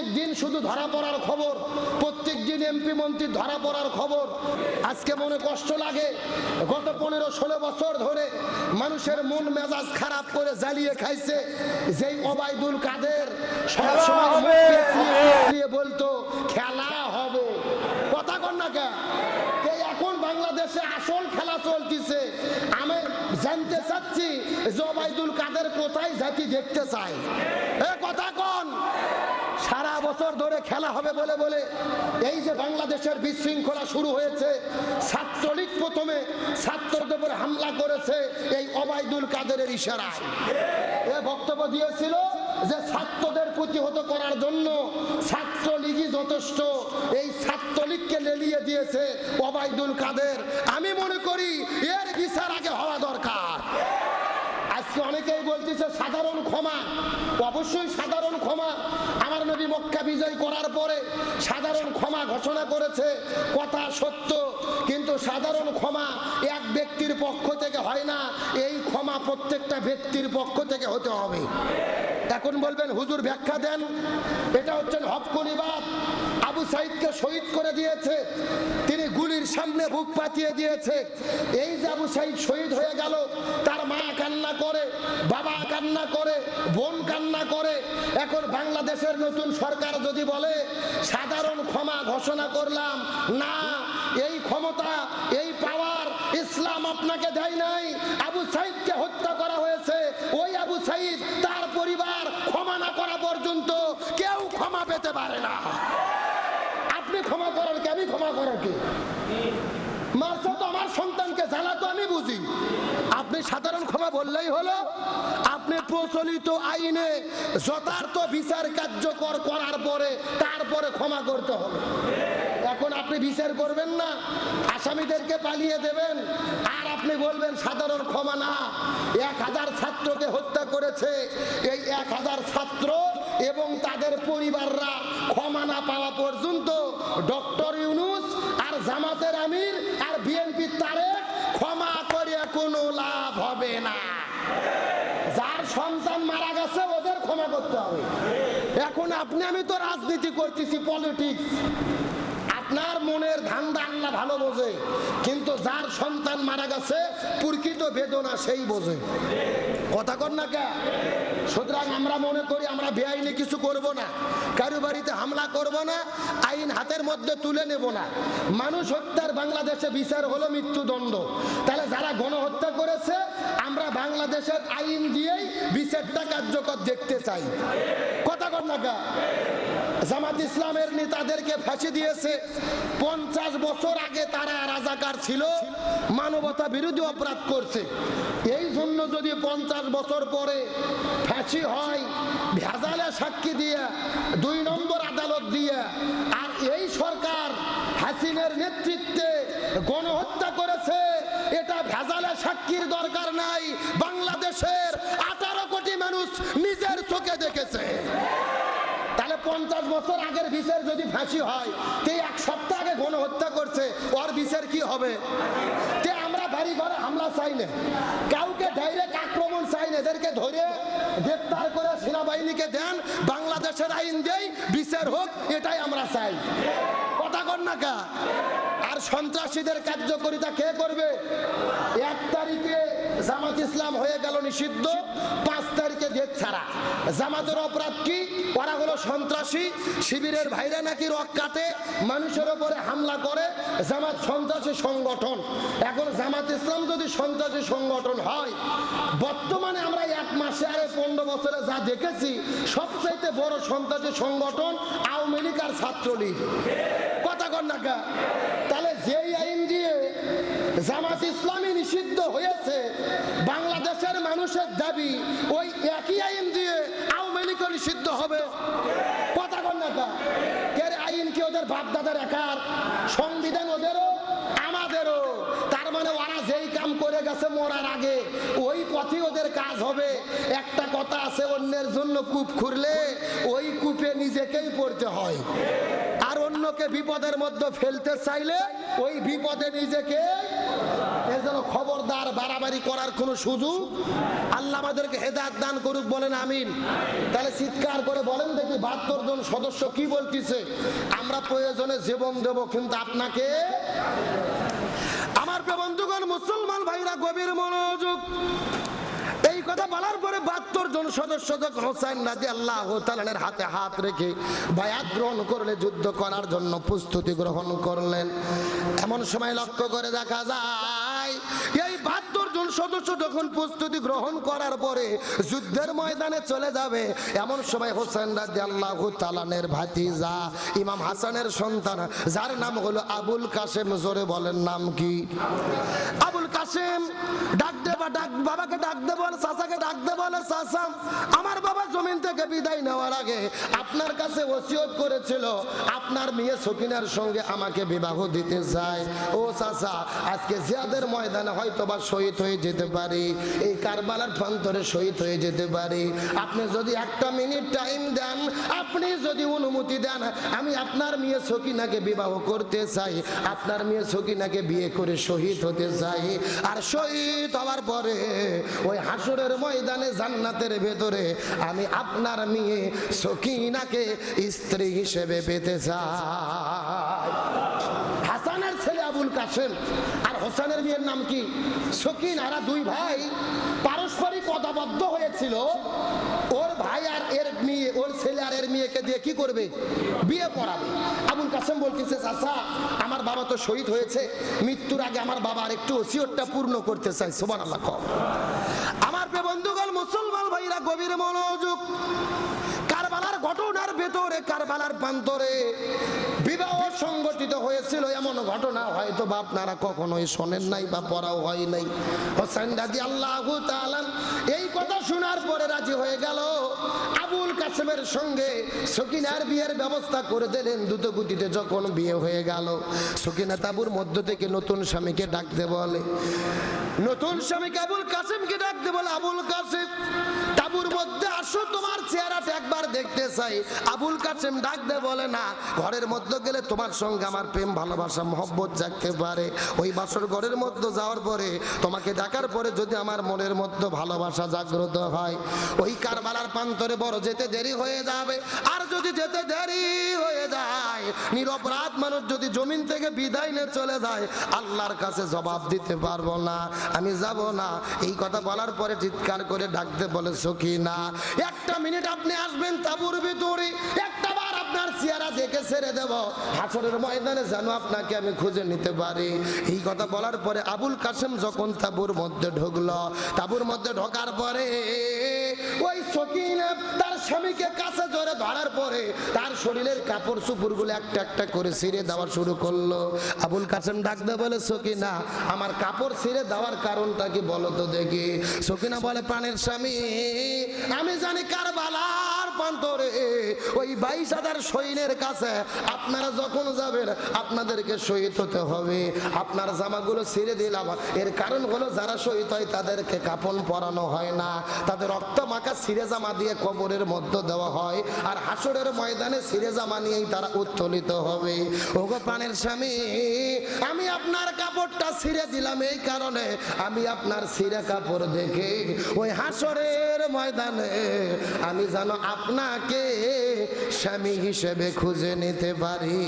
প্রত্যেক দিন শুধু ধরা পড়ার খবর প্রত্যেক দিন এমপি মন্ত্রী ধরা পড়ার খবর। আজকে মনে কষ্ট লাগে গত পনেরো ষোলো বছর ধরে মানুষের মন মেজাজ খারাপ করে জ্বালিয়ে খাইছে যেই ওবায়দুল কাদের সবসময় বলতো খেলা হবে। কথা কর না কে এই এখন বাংলাদেশে আসল খেলা চলতেছে। আমি জানতে চাচ্ছি যে ওবায়দুল কাদের কোথায় জাতি দেখতে চাই এ কথা কন। সারা বছর ধরে খেলা হবে বলে বলে এই যে বাংলাদেশের বিশৃঙ্খলা শুরু হয়েছে, ছাত্রলীগ প্রথমে ছাত্রদের উপর হামলা করেছে এই অবায়দুল কাদেরের ইশারায়। এ বক্তব্য দিয়েছিল যে ছাত্রদের প্রতিহত করার জন্য ছাত্রলীগই যথেষ্ট, এই ছাত্রলীগকে লেলিয়ে দিয়েছে অবায়দুল কাদের। আমি মনে করি এর বিচার আগে হওয়া দরকার। আজকে অনেকেই বলতেছে সাধারণ ক্ষমা। অবশ্যই সাধারণ ক্ষমা। আমার নবী মক্কা বিজয় করার পরে সাধারণ ক্ষমা ঘোষণা করেছে। কথা সত্য। কিন্তু সাধারণ ক্ষমা এক ব্যক্তির পক্ষ থেকে হয় না। এই ক্ষমা প্রত্যেকটা ব্যক্তির পক্ষ থেকে হতে হবে। এখন বলবেন, হুজুর ব্যাখ্যা দেন। এটা হচ্ছেন হকনিবাদ আবু সাইদকে শহীদ করে দিয়েছে। তিনি গুলির সামনে বুক পাতিয়ে দিয়েছে। এই যে আবু সাইদ শহীদ হয়ে গেল, তার মা কান্না করে, বাবা কান্না করে, বোন কান্না করে। এখন বাংলাদেশের নতুন সরকার যদি বলে, সাধারণ ক্ষমা ঘোষণা করলাম, না, এই ক্ষমতা, এই পাওয়ার ইসলাম আপনাকে দেয় নাই। আবু সাইদকে হত্যা করা হয়েছে। ওই আবু সাইদ তার পরিবার ক্ষমা না করা পর্যন্ত কেউ ক্ষমা পেতে পারে না আপনি ক্ষমা করার কে আমি ক্ষমা করার কে তারপরে ক্ষমা করতে হবে। এখন আপনি বিচার করবেন না, আসামিদেরকে পালিয়ে দেবেন, আর আপনি বলবেন সাধারণ ক্ষমা না। এক হাজার ছাত্রকে হত্যা করেছে, এই এক হাজার ছাত্র এবং তাদের পরিবাররা ক্ষমা না পাওয়া পর্যন্ত ডক্টর ইউনুস আর জামাতের আমির আর বিএনপি তারে ক্ষমা করে কোনো লাভ হবে না। যার সন্তান মারা গেছে, ওদের ক্ষমা করতে হবে। এখন আপনি, আমি তো রাজনীতি করতেছি পলিটিক্স আপনার মনের ধান্দা আল্লাহ ভালো বোঝে। কিন্তু যার সন্তান মারা গেছে, প্রকৃত বেদনা সেই বোঝে। কথা কর না কে? সুতরাং আমরা মনে করি আমরা বেআইনি কিছু করব না। কারও বাড়িতে হামলা করব না, আইন হাতের মধ্যে তুলে নেব না। মানুষ হত্যার বাংলাদেশে বিচার হলো মৃত্যুদণ্ড। তাহলে যারা গণহত্যা করেছে, আমরা বাংলাদেশের আইন দিয়েই বিচারটা কার্যকর দেখতে চাই। কথা কর না কে? জামাত ইসলামের নেতাদেরকে ফাঁসি দিয়েছে। পঞ্চাশ বছর আগে তারা রাজাকার ছিল, মানবতা বিরোধী অপরাধ করছে। এই জন্য যদি পঞ্চাশ বছর পরে ফাঁসি হয়, ভেজালে সাক্ষী দিয়ে, দুই নম্বর আদালত দিয়ে, আর এই সরকার হাসিনের নেতৃত্বে গণহত্যা করেছে, এটা ভেজালে সাক্ষীর দরকার নাই। বাংলাদেশের আঠারো কোটি মানুষ নিজের চোখে দেখেছে। পঞ্চাশ বছর আগের বিচার যদি ফাঁসি হয়, তে এক সপ্তাহ আগে গণহত্যা করছে, ওর বিচার কি হবে? তে আমরা বাড়ি ঘরে হামলা চাই না। কাউকে ডাইরেক্ট আক্রমণ চাই না। এদেরকে ধরে গ্রেপ্তার করে সেনাবাহিনীকে দেন, বাংলাদেশের আইন দেই বিচার হোক, এটাই আমরা চাই। কথা কর না কা? আর সন্ত্রাসীদের কার্যকরিতা কে করবে? এক জামাত ইসলাম হয়ে গেল নিষিদ্ধ, পাঁচ তারিখে জেদ ছাড়া। জামাতের অপরাধ কি? ওরা হলো সন্ত্রাসী, শিবিরের ভাইরা নাকি রক কাটে, মানুষের ওপরে হামলা করে। জামাত সন্ত্রাসী সংগঠন। এখন জামাত ইসলাম যদি সন্ত্রাসী সংগঠন হয়, বর্তমানে আমরা এক মাসে আরে পনেরো বছরে যা দেখেছি, সবচাইতে বড় সন্ত্রাসী সংগঠন আওয়ামী লীগ আর ছাত্রলীগ। কথা কর না তাহলে যেই আইন দিয়ে জামাত ইসলামী নিষিদ্ধ হয়েছে। বাংলাদেশের মানুষের দাবি ওই একই আইন দিয়ে আওয়ামী লীগও নিষিদ্ধ হবে। কথা কর না কা? কে রে, আইন কি ওদের বাপদাদার একার? সংবিধান ওদেরও আমাদেরও। তার মানে ওরা যেই কাম করে গেছে মরার আগে ওই পথে ওদের কাজ হবে। একটা কথা আছে অন্যের জন্য কূপ খুঁড়লে ওই কূপে নিজেকেই পড়তে হয়। অন্যকে বিপদের মধ্যে ফেলতে চাইলে ওই বিপদে নিজেকে খবরদার বাড়াবাড়ি করার কোনো সুযোগ আল্লাহ আমাদেরকে হেদায়ত দান করুক, বলেন আমিন। তাহলে চিৎকার করে বলেন দেখি বাহাত্তর জন সদস্য কি বলতেছে? আমরা প্রয়োজনে জীবন দেব, কিন্তু আপনাকে আমার প্রিয় বন্ধুগণ, মুসলমান ভাইরা, গভীর মনোযোগ এই কথা বলার পরে বাহাত্তর জন সদস্য যখন হোসেন রাজি আল্লাহ তালানের হাতে হাত রেখে বায়াত গ্রহণ করলে, যুদ্ধ করার জন্য প্রস্তুতি গ্রহণ করলেন। এমন সময় লক্ষ্য করে দেখা যায় সদস্য যখন প্রস্তুতি গ্রহণ করার পরে যুদ্ধের ময়দানে চলে যাবে, এমন সময় হোসেন রাজি আল্লাহ তালানের ভাতিজা ইমাম হাসানের সন্তান, যার নাম হলো আবুল কাসেম জোরে বলেন নাম কি? আবুল কাসেম ডাক বা ডাক, বাবাকে ডাক দে বলে, চাচাকে ডাক দে বলে, চাচা, আমার বাবা জমিন থেকে বিদায় নেওয়ার আগে আপনার কাছে ওসিয়ত করেছিল, আপনার মেয়ে সকিনার সঙ্গে আমাকে বিবাহ দিতে চায় ও চাচা, আজকে জিয়াদের ময়দানে হয়তো বা শহীদ হয়ে যেতে পারি। এই কারবালার প্রান্তরে শহীদ হয়ে যেতে পারি। আপনি যদি একটা মিনিট টাইম দেন, আপনি যদি অনুমতি দেন, আমি আপনার মেয়ে সকিনাকে বিবাহ করতে চাই, আপনার মেয়ে সকিনাকে বিয়ে করে শহীদ হতে চাই। আর শহীদ হওয়ার পরে ওই হাসুরের ময়দানে, জান্নাতের ভেতরে আমি আপনার মেয়ে সকিনাকে স্ত্রী হিসেবে পেতে চাই। হাসানের ছেলে আবুল কাসেম হোসেনের মেয়ের নাম কি? সকিন আরা দুই ভাই পারস্পরিক কথাবদ্ধ হয়েছিল। ওর ভাই আর এর মেয়ে, ওর ছেলে আর এর মেয়েকে দিয়ে কি করবে? বিয়ে পড়াবে। আবুল কাসেম বলতেছে, চাচা, আমার বাবা তো শহীদ হয়েছে। মৃত্যুর আগে আমার বাবা আর একটু ওসিয়তটা পূর্ণ করতে চাই সোমান আল্লাহ আমার বন্ধুগণ, মুসলমান ভাইরা, গভীর মনোযোগ ঘটনার ভেতরে কারবালার প্রান্তরে বিবাহ সংগঠিত হয়েছিল, এমন ঘটনা হয়তো বা আপনারা কখনোই শোনেন নাই বা পড়াও হয় নাই। হোসেন রাজি আল্লাহ এই কথা শোনার পরে রাজি হয়ে গেল। আবুল কাসেমের সঙ্গে সকিনার বিয়ের ব্যবস্থা করে দিলেন। দ্রুত গতিতে যখন বিয়ে হয়ে গেল, সকিনা তাবুর মধ্য থেকে নতুন স্বামীকে ডাকতে বলে। নতুন স্বামীকে আবুল কাসেমকে ডাকতে বলে, আবুল কাসেম, তাবুর মধ্যে আসো, তোমার চেহারাটা একবার দেখতে চাই। আবুল কাসেম ডাক দে বলে, না, ঘরের মধ্যে গেলে তোমার সঙ্গে আমার প্রেম, ভালোবাসা, মহব্বত জাগতে পারে। ওই বাসর ঘরের মধ্যে যাওয়ার পরে তোমাকে ডাকার পরে যদি আমার মনের মধ্যে ভালোবাসা জাগ্রত হয়, ওই কারবালার প্রান্তরে বড় যেতে দেরি হয়ে যাবে। আর যদি যেতে দেরি হয়ে যায় নিরপরাধ মানুষ যদি জমিন থেকে বিদায় নিয়ে চলে যায়, আল্লাহর কাছে জবাব দিতে পারব না। আমি যাব না। এই কথা বলার পরে চিৎকার করে ডাকতে বলে, সখী, না। একটা মিনিট আপনি আসবেন তাবুর ভিতরে। একটা বার আপনার চেহারা দেখে ছেড়ে দেব। হাসরের ময়দানে যেন আপনাকে আমি খুঁজে নিতে পারি। এই কথা বলার পরে আবুল কাসেম যখন তাবুর মধ্যে ঢুকলো, তাবুর মধ্যে ঢোকার পরে ওই সকিনা তার স্বামীকে কাছে জোরে ধরার পরে তার শরীরের কাপড় চুপুরগুলো একটা একটা করে ছিঁড়ে দেওয়া শুরু করল। আবুল কাসেম ডাকতে বলে, সকিনা, আমার কাপড় ছিঁড়ে দেওয়ার কারণটা কি বলো তো দেখি? সকিনা বলে, প্রাণের স্বামী, আমি জানি কার বালার প্রান্তরে ওই বাইশ হাজার সৈন্যের কাছে আপনারা যখন যাবেন, আপনাদেরকে শহীদ হতে হবে। আপনার জামাগুলো ছেড়ে দিলাম। এর কারণ হলো যারা শহীদ হয়, তাদেরকে কাপন পরানো হয় না। তাদের রক্ত মাখা ছিঁড়ে জামা দিয়ে কবরের মধ্যে দেওয়া হয় আর হাসরের ময়দানে ছিঁড়ে জামা নিয়েই তারা উত্তোলিত হবে। ওগো পানের স্বামী, আমি আপনার কাপড়টা ছিঁড়ে দিলাম এই কারণে আমি আপনার ছিঁড়ে কাপড় দেখে ওই হাসরের ময়দানে আমি যেন আপনাকে স্বামী হিসেবে খুঁজে নিতে পারি।